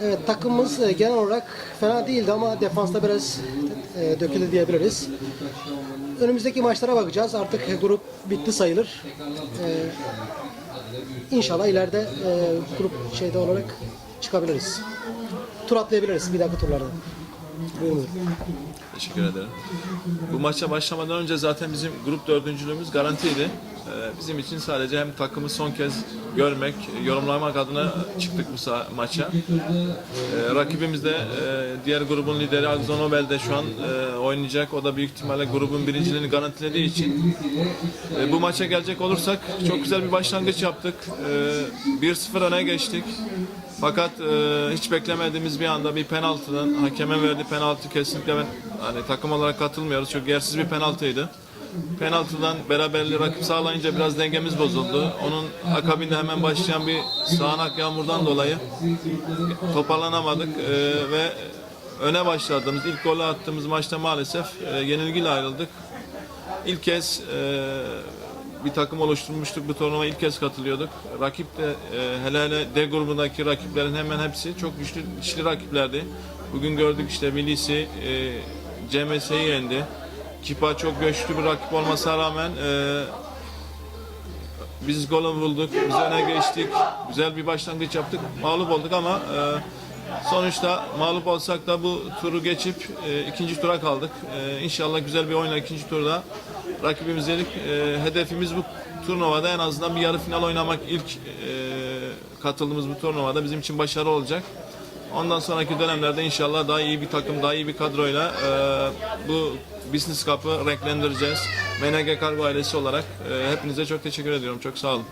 Evet takımımız e, genel olarak fena değildi ama defansta biraz e, döküldü diyebiliriz. Önümüzdeki maçlara bakacağız. Artık grup bitti sayılır. E, İnşallah ileride e, grup şeyde olarak çıkabiliriz. Tur atlayabiliriz bir dahaki turlarda. Buyurun. Teşekkür ederim. Bu maça başlamadan önce zaten bizim grup dördüncülüğümüz garantiydi. Ee, Bizim için sadece hem takımı son kez görmek, yorumlamak adına çıktık bu maça. Ee, Rakibimiz de e, diğer grubun lideri Agzo Nobel de şu an e, oynayacak. O da büyük ihtimalle grubun birinciliğini garantilediği için. E, Bu maça gelecek olursak çok güzel bir başlangıç yaptık. E, 1-0 öne geçtik. Fakat e, hiç beklemediğimiz bir anda bir penaltıdan hakeme verdi penaltı kesinlikle ben hani takım olarak katılmıyoruz. Çok yersiz bir penaltıydı. Penaltıdan beraberliği rakip sağlayınca biraz dengemiz bozuldu. Onun akabinde hemen başlayan bir sağanak yağmurdan dolayı toparlanamadık e, ve öne başladığımız ilk golü attığımız maçta maalesef e, yenilgiyle ayrıldık. İlk kez e, bir takım oluşturmuştuk. Bu turnuva ilk kez katılıyorduk. Rakip de e, hele hele D grubundaki rakiplerin hemen hepsi çok güçlü, güçlü rakiplerdi. Bugün gördük işte Milisi e, CMS'yi yendi. Kipa çok güçlü bir rakip olmasına rağmen e, biz golü bulduk, biz öne geçtik, güzel bir başlangıç yaptık, mağlup olduk ama e, sonuçta mağlup olsak da bu turu geçip e, ikinci tura kaldık. E, inşallah güzel bir oyunla ikinci turda rakibimizi yedik. E, hedefimiz bu turnuvada en azından bir yarı final oynamak ilk e, katıldığımız bu turnuvada bizim için başarı olacak. Ondan sonraki dönemlerde inşallah daha iyi bir takım, daha iyi bir kadroyla e, bu Business Cup'ı renklendireceğiz. MNG Kargo ailesi olarak e, hepinize çok teşekkür ediyorum. Çok sağ olun.